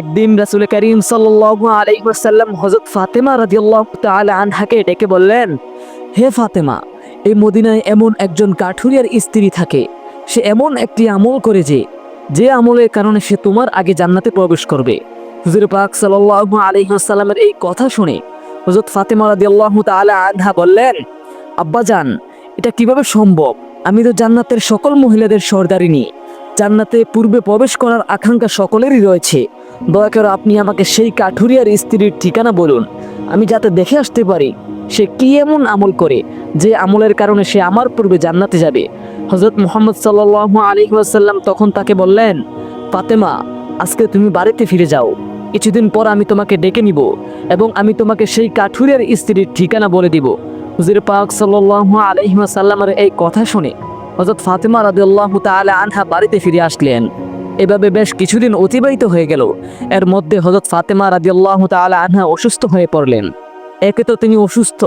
একদিন রাসুল করিম ওয়াসাল্লাম হযরত ফাতেমা তাআলা আনহাকে ডেকে বললেন, হে ফাতেমা, এই মদিনায় এমন একজন কাঠুরিয়ার স্ত্রী থাকে। সে এমন একটি আমল করে যে যে আমলের কারণে সে তোমার আগে জান্নাতে প্রবেশ করবে। হুজুর পাক সাল্লাল্লাহু আলাইহি ওয়াসাল্লামের এই কথা শুনে হযরত ফাতেমা রাদিয়াল্লাহু তাআলা আনহা বললেন আব্বাজান এটা কীভাবে সম্ভব? আমি তো জান্নাতের সকল মহিলাদের সর্দারিনী। জান্নাতে পূর্বে প্রবেশ করার আকাঙ্ক্ষা সকলেরই রয়েছে। দয়া করে আপনি আমাকে সেই কাঠুরিয়ার স্ত্রীর ঠিকানা বলুন। আমি যাতে দেখে আসতে পারি সে কি এমন আমল করে যে আমলের কারণে সে আমার পূর্বে জান্নাতে যাবে। হজরত মোহাম্মদ সাল্লাল্লাহু আলাইহি ওয়াসাল্লাম তখন তাকে বললেন, ফাতেমা, আজকে তুমি বাড়িতে ফিরে যাও। কিছুদিন পর আমি তোমাকে ডেকে নিব এবং আমি তোমাকে সেই কাঠুরিয়ার স্ত্রীর ঠিকানা বলে দিব। হুজুর পাক সাল্লাল্লাহু আলাইহি ওয়াসাল্লামের এই কথা শুনে হজরত ফাতেমা রাদিয়াল্লাহু তাআলা আনহা বাড়িতে ফিরে আসলেন। এভাবে বেশ কিছুদিন অতিবাহিত হয়ে গেল। এর মধ্যে হজরত ফাতেমা রাদিয়াল্লাহু তাআলা আনহা অসুস্থ হয়ে পড়লেন। একে তো তিনি অসুস্থ।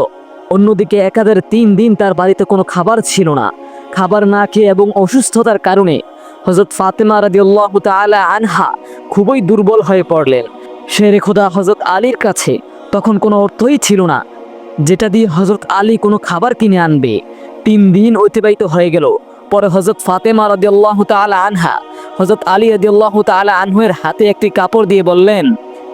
অন্যদিকে একাদের তিন দিন তার বাড়িতে কোনো খাবার ছিল না। খাবার না খেয়ে এবং অসুস্থতার কারণে হজরত ফাতেমা রাদিয়াল্লাহু তাআলা আনহা খুবই দুর্বল হয়ে পড়লেন। শেরে খোদা হজরত আলীর কাছে তখন কোনো অর্থই ছিল না। যেটা দিয়ে হজরত আলী কোনো খাবার কিনে আনবে। তিন দিন অতিবাহিত হয়ে গেল। পরে হজরত ফাতেমা রাদিয়াল্লাহু তাআলা আনহা হজরত আলী রাদিয়াল্লাহু তাআলা আনহুয়ের হাতে একটি কাপড় দিয়ে বললেন,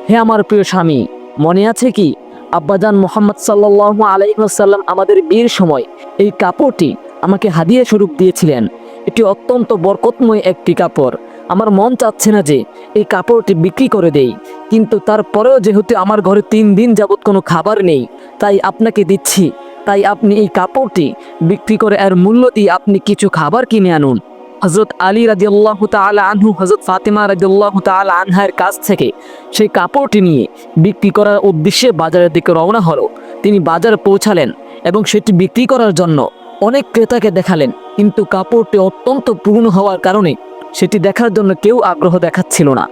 হে আমার প্রিয় স্বামী, মনে আছে কি? আব্বাজান মোহাম্মদ সাল্লাল্লাহু আলাইহি ওয়াসাল্লাম আমাদের বিয়ের সময় এই কাপড়টি আমাকে হাদিয়া স্বরূপ দিয়েছিলেন। এটি অত্যন্ত বরকতময় একটি কাপড়। আমার মন চাচ্ছে না যে এই কাপড়টি বিক্রি করে দেই। কিন্তু তারপরেও যেহেতু আমার ঘরে তিন দিন যাবৎ কোনো খাবার নেই, তাই আপনাকে দিচ্ছি। তাই আপনি এই কাপড়টি বিক্রি করে এর মূল্য দিয়ে আপনি কিছু খাবার কিনে আনুন। হজরত আলী রাজিউল্লাহ তালা আনহু হজরত ফাতেমা রাজিউল্লাহ তালা আনহার কাছ থেকে সেই কাপড়টি নিয়ে বিক্রি করার উদ্দেশ্যে বাজারের দিকে রওনা হলো। তিনি বাজারে পৌঁছালেন এবং সেটি বিক্রি করার জন্য অনেক ক্রেতাকে দেখালেন। কিন্তু কাপড়টি অত্যন্ত পুরনো হওয়ার কারণে সেটি দেখার জন্য কেউ আগ্রহ দেখাচ্ছিল না।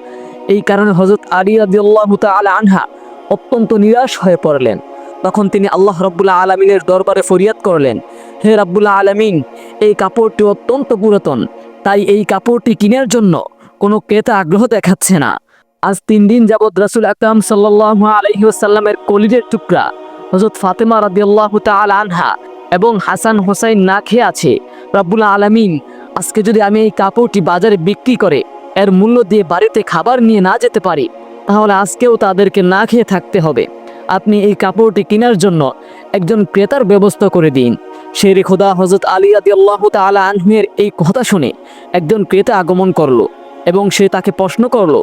এই কারণে হজরত আলী রাদিয়াল্লাহ তাআলা আনহা অত্যন্ত নিরাশ হয়ে পড়লেন। তখন তিনি আল্লাহ রব্বুল্লাহ আলমিনের দরবারে ফরিয়াদ করলেন, হে রাব্বুল্লাহ আলমিন, এই কাপড়টি অত্যন্ত পুরাতন, তাই এই কাপড়টি কেনার জন্য কোনো ক্রেতা আগ্রহ দেখাচ্ছে না। আজ তিন দিন যাবৎ রাসুল আকরাম সাল্লাহ আলহিউসাল্লামের কলিজের টুকরা হজরত ফাতেমা রাদিয়াল্লাহ তাআলা আনহা এবং হাসান হোসাইন না খেয়ে আছে। রাব্বুল আলামিন, আজকে যদি আমি এই কাপড়টি বাজারে বিক্রি করে, এর মূল্য দিয়ে বাড়িতে খাবার নিয়ে না যেতে পারি, তাহলে আজকেও তাদেরকে না খেয়ে থাকতে হবে। আপনি এই কাপড়টি কেনার জন্য একজন ক্রেতার ব্যবস্থা করে দিন। শের খোদা হজরত আলী আদি আল্লাহ তালা আনহুয়ের এই কথা শুনে একজন ক্রেতা আগমন করল এবং সে তাকে প্রশ্ন করল,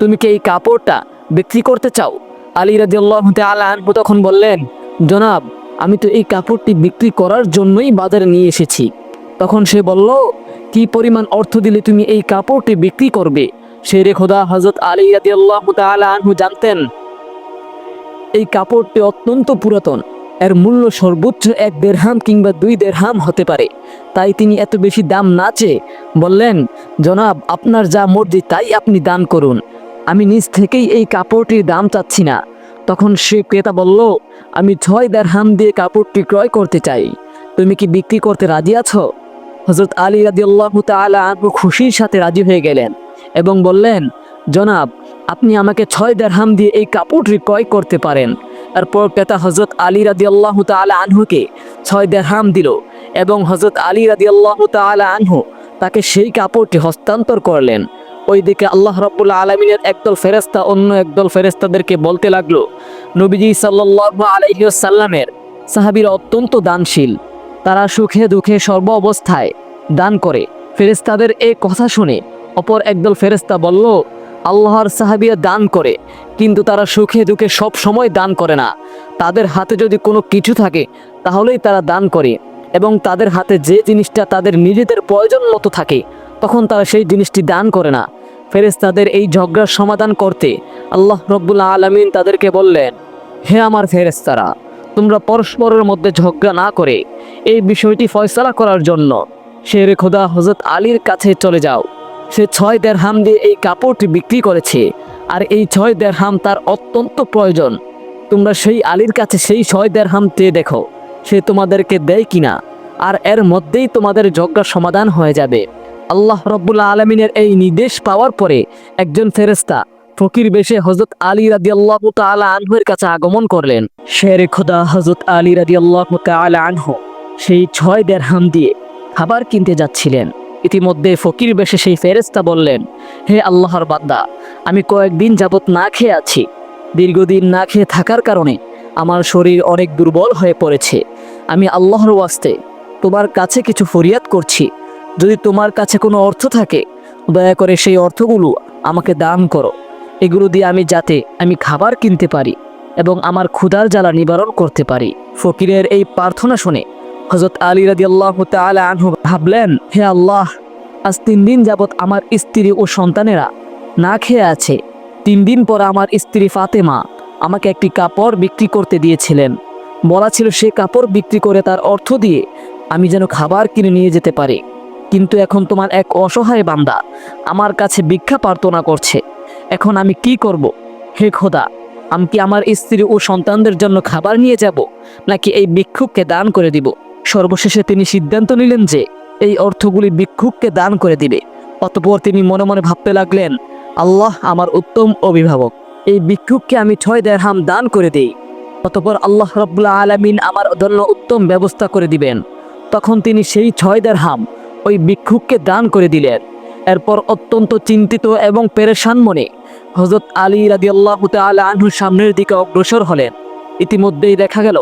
তুমি কি এই কাপড়টা বিক্রি করতে চাও? আলী রাজি আল্লাহ তালা আনহু তখন বললেন, জনাব, আমি তো এই কাপড়টি বিক্রি করার জন্যই বাজারে নিয়ে এসেছি। তখন সে বলল, কি পরিমাণ অর্থ দিলে তুমি এই কাপড়টি বিক্রি করবে? শেরে খোদা হজরত আলী রাদি আল্লাহ আনহু জানতেন এই কাপড়টি অত্যন্ত পুরাতন। এর মূল্য সর্বোচ্চ এক দেড়হাম কিংবা দুই দেড়হাম হতে পারে। তাই তিনি এত বেশি দাম না চেয়ে বললেন, জনাব, আপনার যা মর্জি, তাই আপনি দান করুন। আমি নিজ থেকেই এই কাপড়টির দাম চাচ্ছি না। তখন সে ক্রেতা বলল, আমি ছয় দেড়হাম দিয়ে কাপড়টি ক্রয় করতে চাই। তুমি কি বিক্রি করতে রাজি আছো? হজরত আলী রাজি আল্লাহ তালা খুশির সাথে রাজি হয়ে গেলেন এবং বললেন, জনাব আপনি আমাকে ছয় দেড়হাম দিয়ে এই কাপড়টি ক্রয় করতে পারেন। তারপর ক্রেতা হজরত আলী রাজি আল্লাহ তালা আনহুকে ছয় দেড়হাম দিল এবং হজরত আলী রাজি আল্লাহ তালা আনহু তাকে সেই কাপড়টি হস্তান্তর করলেন। ওইদিকে আল্লাহ রব্বুল্লা আলমিনের একদল ফেরেস্তা অন্য একদল ফেরেস্তাদেরকে বলতে লাগল, নবীজি সাল্লাহ আলহিসাল্লামের সাহাবিরা অত্যন্ত দানশীল। তারা সুখে দুঃখে সর্ব অবস্থায় দান করে। ফেরেস্তাদের এই কথা শুনে অপর একদল ফেরেস্তা বলল আল্লাহর সাহাবিয়া দান করে, কিন্তু তারা সুখে দুঃখে সব সময় দান করে না। তাদের হাতে যদি কোনো কিছু থাকে, তাহলেই তারা দান করে। এবং তাদের হাতে যে জিনিসটা তাদের নিজেদের প্রয়োজন মতো থাকে, তখন তারা সেই জিনিসটি দান করে না। ফেরেস্তাদের এই ঝগড়ার সমাধান করতে আল্লাহ রব্বুল্লা আলমিন তাদেরকে বললেন, হে আমার ফেরেস্তারা তোমরা পরস্পরের মধ্যে ঝগড়া না করে এই বিষয়টি ফয়সলা করার জন্য। শের খোদা হজরত আলীর কাছে চলে যাও। সে ছয় দেড় হাম দিয়ে এই কাপড়টি বিক্রি করেছে। আর এই ছয় দেড় হাম তার অত্যন্ত প্রয়োজন। তোমরা সেই আলীর কাছে সেই ছয় দেড় হাম চেয়ে দেখো, সে তোমাদেরকে দেয় কিনা। আর এর মধ্যেই তোমাদের ঝগড়ার সমাধান হয়ে যাবে। আল্লাহ রব্বুল্লা আলমিনের এই নির্দেশ পাওয়ার পরে একজন ফেরেস্তা ফকির বেশে হজরত আলী রাদি আল্লাহ তালা আনহুয়ের কাছে আগমন করলেন। শের খোদা হজরত আলী রাদি আল্লাহ তালা আনহু সেই ছয় দেড় হাম দিয়ে খাবার কিনতে যাচ্ছিলেন। ইতিমধ্যে ফকির বেশে সেই ফেরেস্তা বললেন, হে আল্লাহর বান্দা, আমি কয়েকদিন যাবত না খেয়ে আছি। দীর্ঘদিন না খেয়ে থাকার কারণে আমার শরীর অনেক দুর্বল হয়ে পড়েছে। আমি আল্লাহর ওয়াস্তে তোমার কাছে কিছু ফরিয়াদ করছি। যদি তোমার কাছে কোনো অর্থ থাকে, দয়া করে সেই অর্থগুলো আমাকে দান করো। এগুলো দিয়ে আমি যাতে আমি খাবার কিনতে পারি এবং আমার ক্ষুধার জ্বালা নিবারণ করতে পারি। ফকিরের এই প্রার্থনা শুনে হজরত আলী রাদি আল্লাহ আনহু ভাবলেন, হে আল্লাহ, আজ তিন দিন যাবৎ আমার স্ত্রী ও সন্তানেরা না খেয়ে আছে। তিন দিন পর আমার স্ত্রী ফাতেমা আমাকে একটি কাপড় বিক্রি করতে দিয়েছিলেন। বলা ছিল সে কাপড় বিক্রি করে তার অর্থ দিয়ে আমি যেন খাবার কিনে নিয়ে যেতে পারি। কিন্তু এখন তোমার এক অসহায় বান্দা আমার কাছে ভিক্ষা প্রার্থনা করছে। এখন আমি কি করব? হে খোদা, আমি কি আমার স্ত্রী ও সন্তানদের জন্য খাবার নিয়ে যাব, নাকি এই ভিক্ষুককে দান করে দিব? সর্বশেষে তিনি সিদ্ধান্ত নিলেন যে এই অর্থগুলি ভিক্ষুককে দান করে দিবে। অতপর তিনি মনে মনে ভাবতে লাগলেন, আল্লাহ আমার উত্তম অভিভাবক, এই ভিক্ষুককে আমি ছয় দেড়হাম দান করে দিই। অতপর আল্লাহ রব্লা আলমিন আমার জন্য উত্তম ব্যবস্থা করে দিবেন। তখন তিনি সেই ছয় দেড়হাম ওই ভিক্ষুককে দান করে দিলেন। এরপর অত্যন্ত চিন্তিত এবং পেরেশান মনে হজরত আলী রাদি আল্লাহ আনহুর সামনের দিকে অগ্রসর হলেন। ইতিমধ্যেই দেখা গেল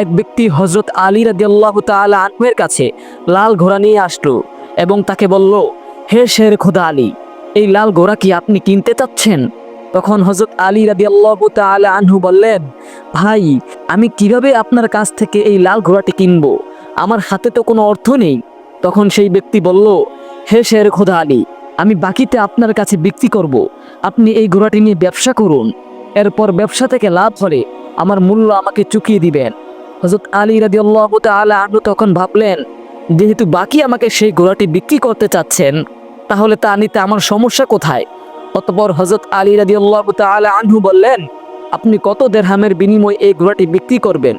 এক ব্যক্তি হজরত আলী রাদি আল্লাহ আনহুয়ের কাছে লাল ঘোড়া নিয়ে আসলো এবং তাকে বলল, হে শের খোদা আলী, এই লাল ঘোড়া কি আপনি কিনতে চাচ্ছেন? তখন হজরত আলী রাদি আল্লাহ আনহু বললেন, ভাই, আমি কীভাবে আপনার কাছ থেকে এই লাল ঘোড়াটি কিনবো? আমার হাতে তো কোনো অর্থ নেই। তখন সেই ব্যক্তি বলল, হে শের খোদা আলী, আমি বাকিতে আপনার কাছে বিক্রি করব। আপনি এই ঘোড়াটি নিয়ে ব্যবসা করুন। এরপর ব্যবসা থেকে লাভ হলে আমার মূল্য আমাকে চুকিয়ে দিবেন। হজরত আলী রাদি আল্লাহ আলা আনহু তখন ভাবলেন, যেহেতু বাকি আমাকে সেই ঘোড়াটি বিক্রি করতে চাচ্ছেন, তাহলে তা নিতে আমার সমস্যা কোথায়? অতপর হজরত আলী রাদি আল্লাহ আলা আনহু বললেন, আপনি কত দেড়হামের বিনিময়ে এই ঘোড়াটি বিক্রি করবেন?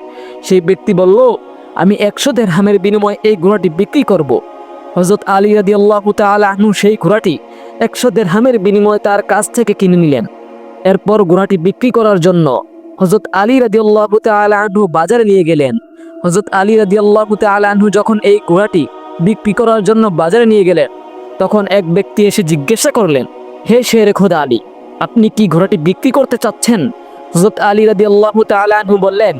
সেই ব্যক্তি বলল, আমি একশো দেড়হামের বিনিময়ে এই ঘোড়াটি বিক্রি করব। হজরত আলী রাদি আল্লাহ আনহু সেই ঘোড়াটি একশো দেড়হামের বিনিময়ে তার কাছ থেকে কিনে নিলেন। এরপর ঘোড়াটি বিক্রি করার জন্য হজরত আলী রাদি আল্লাহ আনহু বাজারে নিয়ে গেলেন। হজরত আলী রাদি আল্লাহ আনহু যখন এই ঘোড়াটি বিক্রি করার জন্য বাজারে নিয়ে গেলেন, তখন এক ব্যক্তি এসে জিজ্ঞাসা করলেন, হে শের খোদা আলী, আপনি কি ঘোড়াটি বিক্রি করতে চাচ্ছেন? হজরত আলী রাদি আল্লাহ বললেন,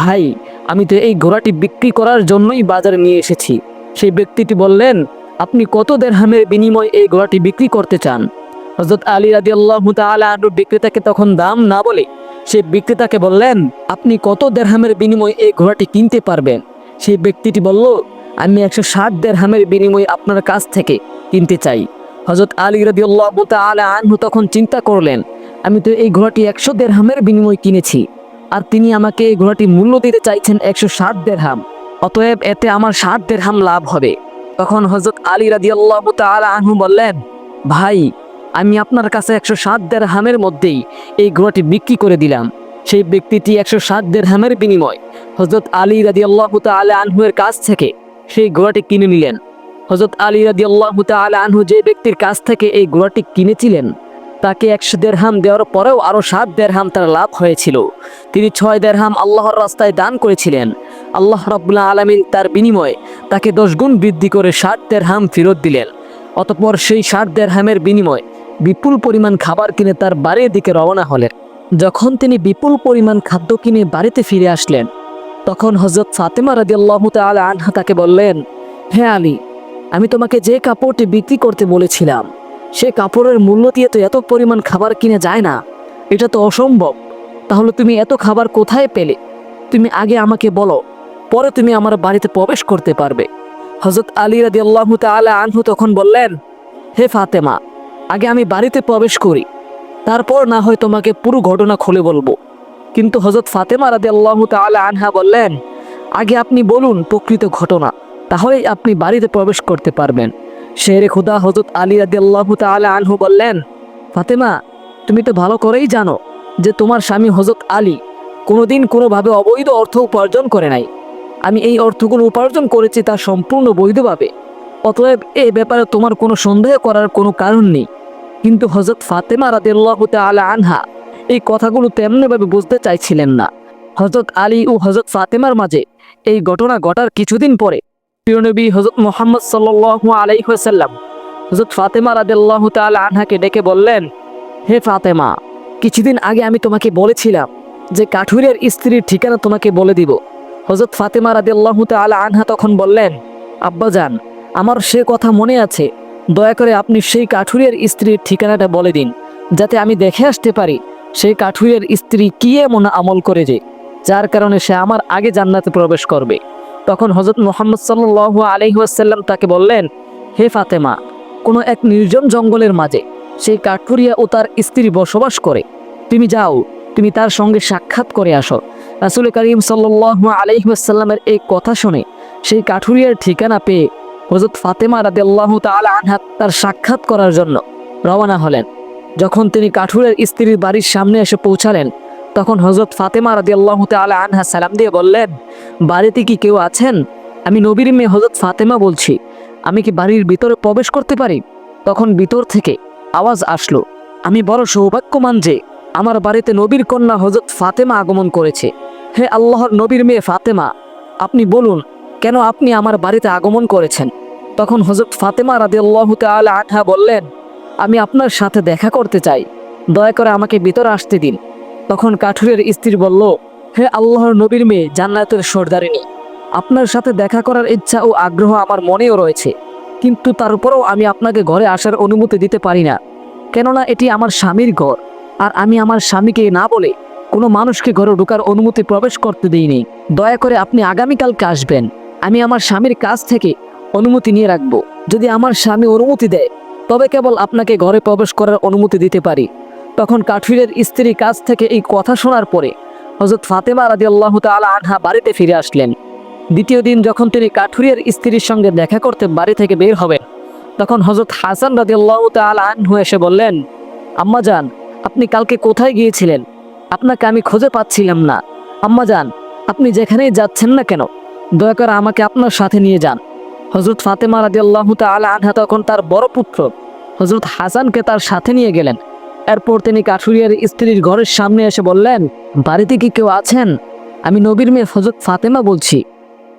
ভাই, আমি তো এই ঘোড়াটি বিক্রি করার জন্যই বাজারে নিয়ে এসেছি। সেই ব্যক্তিটি বললেন, আপনি কত দেড়হামের বিনিময়ে এই ঘোড়াটি বিক্রি করতে চান? হজরত আলী রাদি আল্লাহ বিক্রেতাকে তখন দাম না বলে সে বিক্রেতাকে বললেন, আপনি কত দেড়হামের বিনিময়ে এই ঘোড়াটি কিনতে পারবেন? সেই ব্যক্তিটি বলল, আমি একশো ষাট দেড়হামের বিনিময়ে আপনার কাছ থেকে কিনতে চাই। হজরত আলী রাদি আল্লাহ আনহু তখন চিন্তা করলেন, আমি তো এই ঘোড়াটি একশো দেড়হামের বিনিময়ে কিনেছি, আর তিনি আমাকে এই ঘোড়াটি মূল্য দিতে চাইছেন একশো ষাট দেড়হাম, অতএব এতে আমার ষাট দেড়হাম লাভ হবে। তখন হজরত আলী রাদি আল্লাহ আনহু বললেন, ভাই আমি আপনার কাছে একশো ষাট দেড়হামের মধ্যেই এই ঘোড়াটি বিক্রি করে দিলাম। সেই ব্যক্তিটি একশো ষাট দেড়হামের বিনিময় হজরত আলী রাদি আল্লাহ তালা আনহুয়ের কাছ থেকে সেই ঘোড়াটি কিনে নিলেন। হজরত আলী রাদি আল্লাহ তালা আনহু যে ব্যক্তির কাছ থেকে এই ঘোড়াটি কিনেছিলেন, তাকে একশো দেড়হাম দেওয়ার পরেও আরও সাত দেড়হাম তার লাভ হয়েছিল। তিনি ছয় দেড়হাম আল্লাহর রাস্তায় দান করেছিলেন। আল্লাহ রব্বুল্লাহ আলমিন তার বিনিময়ে তাকে দশ গুণ বৃদ্ধি করে ষাট দেড়হাম ফেরত দিলেন। অতপর সেই ষাট দেড়হামের বিনিময়ে বিপুল পরিমাণ খাবার কিনে তার বাড়ির দিকে রওনা হলেন। যখন তিনি বিপুল পরিমাণ খাদ্য কিনে বাড়িতে ফিরে আসলেন, তখন হজরত ফাতেমা রাদিয়াল্লাহু তাআলা আনহা তাকে বললেন হ্যাঁ আলী, আমি তোমাকে যে কাপড়টি বিক্রি করতে বলেছিলাম, সে কাপড়ের মূল্য দিয়ে তো এত পরিমাণ খাবার কিনে যায় না। এটা তো অসম্ভব। তাহলে তুমি এত খাবার কোথায় পেলে? তুমি আগে আমাকে বলো, পরে তুমি আমার বাড়িতে প্রবেশ করতে পারবে। হজরত আলী রাদি আল্লাহ তালা আনহু তখন বললেন, হে ফাতেমা আগে আমি বাড়িতে প্রবেশ করি। তারপর না হয় তোমাকে পুরো ঘটনা খুলে বলব। কিন্তু হজরত ফাতেমা রাদি আল্লাহ তালা আনহা বললেন, আগে আপনি বলুন প্রকৃত ঘটনা, তাহলেই আপনি বাড়িতে প্রবেশ করতে পারবেন। শেরে খুদা হজরত আলী রাদি আল্লাহ তালা আনহু বললেন, ফাতেমা, তুমি তো ভালো করেই জানো যে তোমার স্বামী হজরত আলী কোনোদিন কোনোভাবে অবৈধ অর্থ উপার্জন করে নাই। আমি এই অর্থগুলো উপার্জন করেছি তা সম্পূর্ণ বৈধভাবে। অতএব এ ব্যাপারে তোমার কোনো সন্দেহ করার কোনো কারণ নেই। কিন্তু হজরত ফাতেমা রাদিয়াল্লাহ তাআলা আনহা এই কথাগুলো তেমনিভাবে বুঝতে চাইছিলেন না। হজরত আলী ও হজরত ফাতেমার মাঝে এই ঘটনা ঘটার কিছুদিন পরে প্রিয়নবী হজরত মোহাম্মদ সাল্লাল্লাহু আলাইহি ওয়াসাল্লাম হজরত ফাতেমা রাদিয়াল্লাহু তাআলা আনহাকে ডেকে বললেন, হে ফাতেমা, কিছুদিন আগে আমি তোমাকে বলেছিলাম যে কাঠুরিয়ার স্ত্রীর ঠিকানা তোমাকে বলে দিব। হজরত ফাতেমা রাদিয়াল্লাহু তাআলা আনহা তখন বললেন, আব্বাজান, আমার সে কথা মনে আছে দয়া করে আপনি সেই কাঠুরিয়ার স্ত্রীর ঠিকানাটা বলে দিন, যাতে আমি দেখে আসতে পারি সেই কাঠুরিয়ার স্ত্রী কি এমন আমল করে যে যার কারণে সে আমার আগে জান্নাতে প্রবেশ করবে। তখন হজরত মোহাম্মদ সাল্লাহ আলহিহাসাল্লাম তাকে বললেন, হে ফাতেমা, কোনো এক নির্জন জঙ্গলের মাঝে সেই কাঠুরিয়া ও তার স্ত্রী বসবাস করে। তুমি যাও, তুমি তার সঙ্গে সাক্ষাৎ করে আসো। রাসুল করিম সাল্লাহ আলহিহাসাল্লামের এই কথা শুনে সেই কাঠুরিয়ার ঠিকানা পেয়ে হজরত ফাতেমা রাদিয়াল্লাহ তাআলা আনহা তার সাক্ষাৎ করার জন্য রওনা হলেন। যখন তিনি কাঠুরের স্ত্রীর বাড়ির সামনে এসে পৌঁছালেন, তখন হজরত ফাতেমা রাদিয়াল্লাহ তাআলা আনহা সালাম দিয়ে বললেন, বাড়িতে কি কেউ আছেন? আমি নবীর মেয়ে হজরত ফাতেমা বলছি। আমি কি বাড়ির ভিতরে প্রবেশ করতে পারি? তখন ভিতর থেকে আওয়াজ আসলো, আমি বড় সৌভাগ্যমান যে আমার বাড়িতে নবীর কন্যা হজরত ফাতেমা আগমন করেছে। হে আল্লাহর নবীর মেয়ে ফাতেমা, আপনি বলুন, কেন আপনি আমার বাড়িতে আগমন করেছেন? তখন হজরত ফাতেমা রাদিয়াল্লাহ তাআলা আনহা বললেন, আমি আপনার সাথে দেখা করতে চাই। দয়া করে আমাকে ভিতরে আসতে দিন। তখন কাঠুরের স্ত্রী বলল, হে আল্লাহর নবীর মেয়ে, জান্নাতের সর্দারিনী, আপনার সাথে দেখা করার ইচ্ছা ও আগ্রহ আমার মনেও রয়েছে। কিন্তু তার তারপরেও আমি আপনাকে ঘরে আসার অনুমতি দিতে পারি না। কেননা এটি আমার স্বামীর ঘর, আর আমি আমার স্বামীকে না বলে কোনো মানুষকে ঘরে ঢোকার অনুমতি প্রবেশ করতে দিইনি। দয়া করে আপনি আগামীকালকে আসবেন। আমি আমার স্বামীর কাছ থেকে অনুমতি নিয়ে রাখব। যদি আমার স্বামী অনুমতি দেয়, তবে কেবল আপনাকে ঘরে প্রবেশ করার অনুমতি দিতে পারি। তখন কাঠুরের স্ত্রীর কাছ থেকে এই কথা শোনার পরে হজরত ফাতেমা রাজি আল্লাহ তালা আনহা বাড়িতে ফিরে আসলেন। দ্বিতীয় দিন যখন তিনি কাঠুরিয়ার স্ত্রীর সঙ্গে দেখা করতে বাড়ি থেকে বের হবেন, তখন হজরত হাসান রাজি আল্লাহ তালা আনহু এসে বললেন, আম্মা যান আপনি কালকে কোথায় গিয়েছিলেন? আপনাকে আমি খুঁজে পাচ্ছিলাম না। আম্মা যান আপনি যেখানেই যাচ্ছেন না কেন, দয়া করে আমাকে আপনার সাথে নিয়ে যান। হজরত ফাতেমা রাজি আল্লাহ তালা আনহা তখন তার বড় পুত্র হজরত হাসানকে তার সাথে নিয়ে গেলেন। এরপর তিনি কাঠুরিয়ার স্ত্রীর ঘরের সামনে এসে বললেন, বাড়িতে কি কেউ আছেন? আমি নবীর মেয়ে হজরত ফাতেমা বলছি,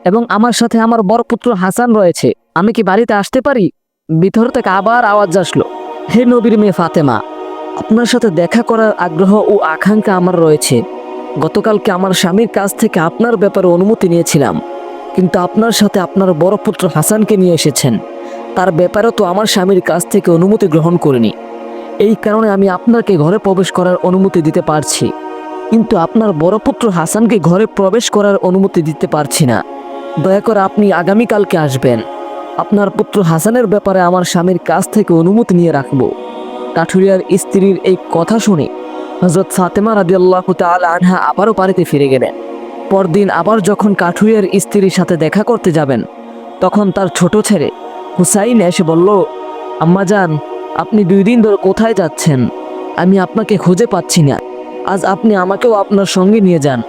এবং আমার সাথে আমার বড় পুত্র হাসান রয়েছে। আমি কি বাড়িতে আসতে পারি? ভিতর থেকে আবার আওয়াজ আসলো, হে নবীর মেয়ে ফাতেমা, আপনার সাথে দেখা করার আগ্রহ ও আকাঙ্ক্ষা আমার রয়েছে। গতকালকে আমার স্বামীর কাছ থেকে আপনার ব্যাপারে অনুমতি নিয়েছিলাম। কিন্তু আপনার সাথে আপনার বড় পুত্র হাসানকে নিয়ে এসেছেন। তার ব্যাপারে তো আমার স্বামীর কাছ থেকে অনুমতি গ্রহণ করিনি। এই কারণে আমি আপনাকে ঘরে প্রবেশ করার অনুমতি দিতে পারছি। কিন্তু আপনার বড় পুত্র হাসানকে ঘরে প্রবেশ করার অনুমতি দিতে পারছি না। দয়া করে আপনি আগামীকালকে আসবেন। আপনার পুত্র হাসানের ব্যাপারে আমার স্বামীর কাছ থেকে অনুমতি নিয়ে রাখব। কাঠুরিয়ার স্ত্রীর এই কথা শুনে হজরত ফাতেমা রাদিয়াল্লাহু তাআলা আনহা আবারও বাড়িতে ফিরে গেলেন। পরদিন আবার যখন কাঠুরিয়ার স্ত্রীর সাথে দেখা করতে যাবেন, তখন তার ছোট ছেলে হুসাইন এসে বলল, আম্মা যান আপনি দুই দিন ধরে কোথায় যাচ্ছেন? আমি আপনাকে খুঁজে পাচ্ছি না। আজ আপনি আমাকেও আপনার সঙ্গে নিয়ে যান।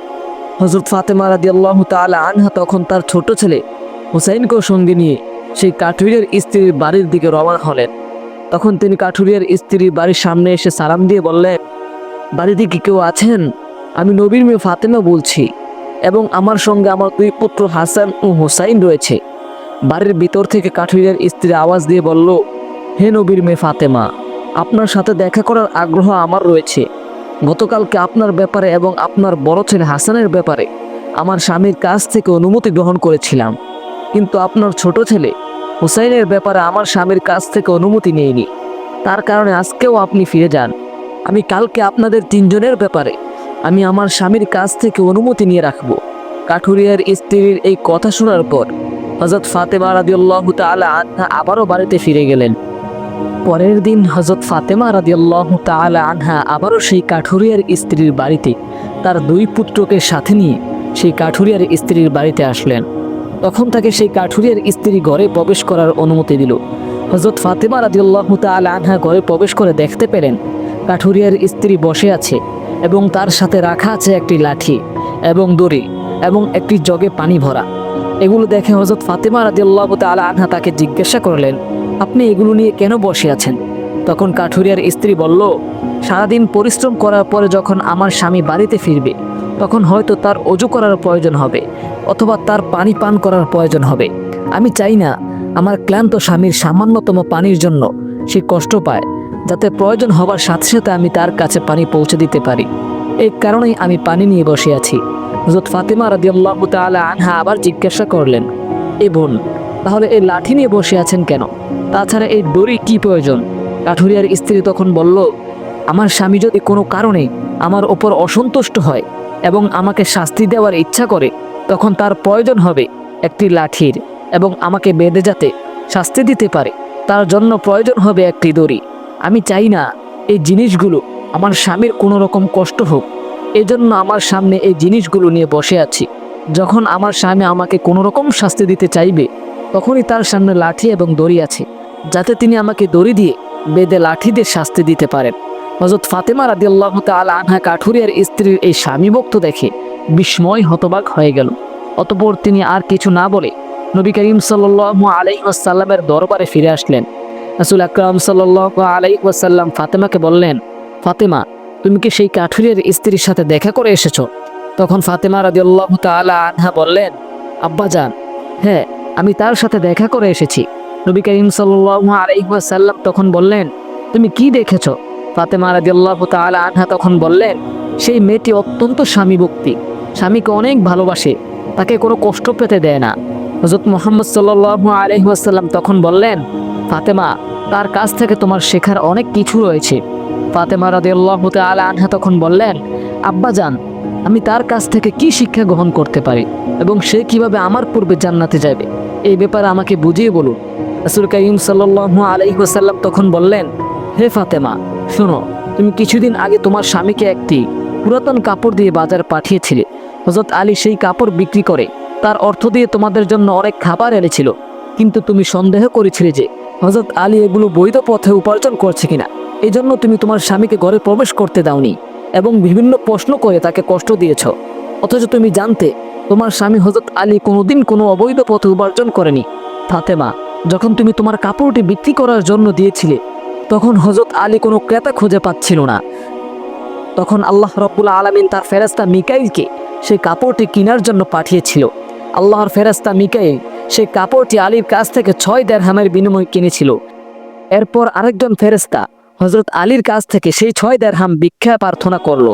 হজরত ফাতেমা রাদিয়াল্লাহু তাআলা আনহা তখন তার ছোট ছেলে হুসাইনকেও সঙ্গে নিয়ে সেই কাঠুরিয়ার স্ত্রীর বাড়ির দিকে রওনা হলেন। তখন তিনি কাঠুরিয়ার স্ত্রীর বাড়ির সামনে এসে সালাম দিয়ে বললেন, বাড়িতে কি কেউ আছেন? আমি নবীর মেয়ে ফাতেমা বলছি। এবং আমার সঙ্গে আমার দুই পুত্র হাসান ও হোসাইন রয়েছে। বাড়ির ভিতর থেকে কাঠুরিয়ার স্ত্রী আওয়াজ দিয়ে বলল, হে নবীর মেয়ে ফাতেমা, আপনার সাথে দেখা করার আগ্রহ আমার রয়েছে। গতকালকে আপনার ব্যাপারে এবং আপনার বড় ছেলে হাসানের ব্যাপারে আমার স্বামীর কাছ থেকে অনুমতি গ্রহণ করেছিলাম। কিন্তু আপনার ছোট ছেলে হুসাইনের ব্যাপারে আমার স্বামীর কাছ থেকে অনুমতি নেইনি তার কারণে আজকেও আপনি ফিরে যান। আমি কালকে আপনাদের তিনজনের ব্যাপারে আমি আমার স্বামীর কাছ থেকে অনুমতি নিয়ে রাখব। কাঠুরিয়ার স্ত্রীর এই কথা শোনার পর হজরত ফাতেমা রাদিউল্লাহ তাআলা আনহা আবারও বাড়িতে ফিরে গেলেন। পরের দিন হজরত ফাতেমা রাদিউল্লাহ তাআলা আনহা আবারও সেই কাঠুরিয়ার স্ত্রীর বাড়িতে, তার দুই পুত্রকে সাথে নিয়ে সেই কাঠুরিয়ার স্ত্রীর বাড়িতে আসলেন। তখন তাকে সেই কাঠুরিয়ার স্ত্রী ঘরে প্রবেশ করার অনুমতি দিল। হজরত ফাতেমা রাদিউল্লাহ তাআলা আনহা ঘরে প্রবেশ করে দেখতে পেলেন, কাঠুরিয়ার স্ত্রী বসে আছে। এবং তার সাথে রাখা আছে একটি লাঠি এবং দড়ি এবং একটি জগে পানি ভরা। এগুলো দেখে হজরত ফাতেমা রাদিউল্লাহ তাআলা আনহা তাকে জিজ্ঞাসা করলেন, আপনি এগুলো নিয়ে কেন বসে আছেন? তখন কাঠুরিয়ার স্ত্রী বলল, সারাদিন পরিশ্রম করার পরে যখন আমার স্বামী বাড়িতে ফিরবে, তখন হয়তো তার অজু করার প্রয়োজন হবে অথবা তার পানি পান করার প্রয়োজন হবে। আমি চাই না আমার ক্লান্ত স্বামীর সামান্যতম পানির জন্য সে কষ্ট পায়। যাতে প্রয়োজন হবার সাথে সাথে আমি তার কাছে পানি পৌঁছে দিতে পারি। এই কারণেই আমি পানি নিয়ে বসে আছি। হজরত ফাতেমা রাদিয়াল্লাহু তাআলা আনহা আবার জিজ্ঞাসা করলেন, এ বোন, তাহলে এই লাঠি নিয়ে বসে আছেন কেন? তাছাড়া এই দড়ি কি প্রয়োজন? কাঠুরিয়ার স্ত্রী তখন বলল, আমার স্বামী যদি কোনো কারণে আমার ওপর অসন্তুষ্ট হয় এবং আমাকে শাস্তি দেওয়ার ইচ্ছা করে, তখন তার প্রয়োজন হবে একটি লাঠির এবং আমাকে বেঁধে যাতে শাস্তি দিতে পারে। তার জন্য প্রয়োজন হবে একটি দড়ি। আমি চাই না এই জিনিসগুলো আমার স্বামীর কোনো রকম কষ্ট হোক। এজন্য আমার সামনে এই জিনিসগুলো নিয়ে বসে আছি। যখন আমার স্বামী আমাকে কোনো রকম শাস্তি দিতে চাইবে, তখনই তার সামনে লাঠি এবং দড়ি আছে, যাতে তিনি আমাকে দড়ি দিয়ে বেদে লাঠি দিয়ে শাস্তি দিতে পারেন। হজরত ফাতেমা রাদি আল্লাহ তাল আনহা কাঠুরিয়ার স্ত্রীর এই স্বামী ভক্ত দেখে বিস্ময় হতবাক হয়ে গেল। অতপর তিনি আর কিছু না বলে নবী করিম সাল্লু আলাইসাল্লামের দরবারে ফিরে আসলেন। রাসুল আকরাম সাল্লাহ আলাইসাল্লাম ফাতেমাকে বললেন, ফাতেমা, তুমি কি সেই কাঠুরিয়ার স্ত্রীর সাথে দেখা করে এসেছ? তখন ফাতেমা রাদি আল্লাহ তালা আনহা বললেন আব্বাজান হ্যাঁ আমি তার সাথে দেখা করে এসেছি। নবী করিম সাল্লু আলাইসাল্লাম তখন বললেন, তুমি কি দেখেছ? ফাতেমা রাদি আল্লাহ তালা আনহা তখন বললেন, সেই মেয়েটি অত্যন্ত স্বামী ভক্তি স্বামীকে অনেক ভালোবাসে, তাকে কোনো কষ্ট পেতে দেয় না। হজরত মোহাম্মদ সাল্লু আলহিহাসাল্লাম তখন বললেন ফাতেমা, তার কাছ থেকে তোমার শেখার অনেক কিছু রয়েছে। ফাতেমা রাদি আল্লাহ আলা আনহা তখন বললেন আব্বাজান আমি তার কাছ থেকে কি শিক্ষা গ্রহণ করতে পারি এবং সে কীভাবে আমার পূর্বে জান্নাতে যাবে? এই ব্যাপারে আমাকে বুঝিয়ে বলুন। রাসুল কাইম সাল্লু আলাইসাল্লাম তখন বললেন, হে ফাতেমা, শোনো, তুমি কিছুদিন আগে তোমার স্বামীকে একটি পুরাতন কাপড় দিয়ে বাজার পাঠিয়েছিলে। হজরত আলী সেই কাপড় বিক্রি করে, তার অর্থ দিয়ে তোমাদের জন্য অনেক খাবার এনেছিল। কিন্তু তুমি সন্দেহ করেছিলে যে হজরত আলী এগুলো বৈধ পথে উপার্জন করছে কিনা? এই জন্য তুমি তোমার স্বামীকে ঘরে প্রবেশ করতে দাওনি এবং বিভিন্ন প্রশ্ন করে তাকে কষ্ট দিয়েছ। অথচ তুমি জানতে, তোমার স্বামী হজরত আলী কোনোদিন কোনো অবৈধ পথে উপার্জন করেনি। ফাতেমা, যখন তুমি তোমার কাপড়টি বিক্রি করার জন্য দিয়েছিলে, তখন হজরত আলী কোনো ক্রেতা খুঁজে পাচ্ছিল না। তখন আল্লাহ রব্বুল আলমিন তার ফেরাস্তা মিকাইলকে সেই কাপড়টি কেনার জন্য পাঠিয়েছিল। আল্লাহর ফেরাস্তা মিকাইল সেই কাপড়টি আলীর কাছ থেকে ছয় দেড়হামের বিনিময় কিনেছিল। এরপর আরেকজন ফেরেস্তা হজরত আলীর কাছ থেকে সেই ছয় দেড়হাম ভিক্ষা প্রার্থনা করল।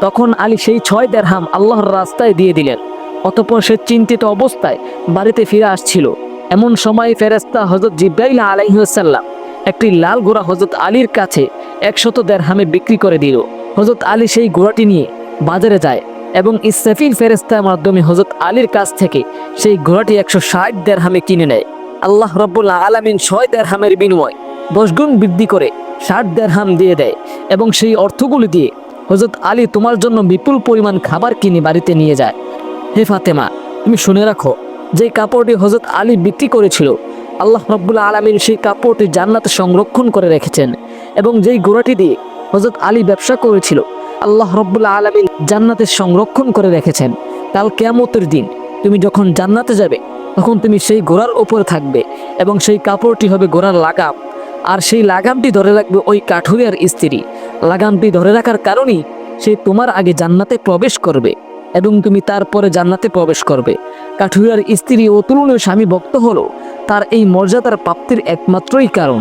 তখন আলী সেই ছয় দেড়হাম আল্লাহর রাস্তায় দিয়ে দিলেন। অতপর সে চিন্তিত অবস্থায় বাড়িতে ফিরে আসছিল। এমন সময় ফেরেস্তা হজরত জিব্রাইল আলাইসাল্লাম একটি লাল ঘোড়া হজরত আলীর কাছে একশত দেড়হামে বিক্রি করে দিল। হজরত আলী সেই ঘোড়াটি নিয়ে বাজারে যায়। এবং ইসরাফিল ফেরেস্তার মাধ্যমে হজরত আলীর কাছ থেকে সেই ঘোড়াটি একশো ষাট দেড়হামে কিনে নেয়। আল্লাহ রব্বুল্লাহ আলমিন ছয় দেড়হামের বিনিময় দশগুণ বৃদ্ধি করে ষাট দেড়হাম দিয়ে দেয় এবং সেই অর্থগুলি দিয়ে হজরত আলী তোমার জন্য বিপুল পরিমাণ খাবার কিনে বাড়িতে নিয়ে যায়। হে ফাতেমা, তুমি শুনে রাখো, যে কাপড়টি হজরত আলী বিক্রি করেছিল, আল্লাহ রব্বুল্লাহ আলমিন সেই কাপড়টি জান্নাতে সংরক্ষণ করে রেখেছেন এবং যেই ঘোড়াটি দিয়ে হজরত আলী ব্যবসা করেছিল আল্লাহ রব্বুল্লাহ আলমিন জান্নাতে সংরক্ষণ করে রেখেছেন। কাল কেয়ামতের দিন তুমি যখন জান্নাতে যাবে, তখন তুমি সেই ঘোড়ার ওপরে থাকবে এবং সেই কাপড়টি হবে ঘোড়ার লাগাম। আর সেই লাগামটি ধরে রাখবে ওই কাঠুরিয়ার স্ত্রী। লাগামটি ধরে রাখার কারণেই সে তোমার আগে জান্নাতে প্রবেশ করবে এবং তুমি তারপরে জান্নাতে প্রবেশ করবে। কাঠুরিয়ার স্ত্রী অতুলনীয় স্বামী ভক্ত হলো তার এই মর্যাদার প্রাপ্তির একমাত্রই কারণ।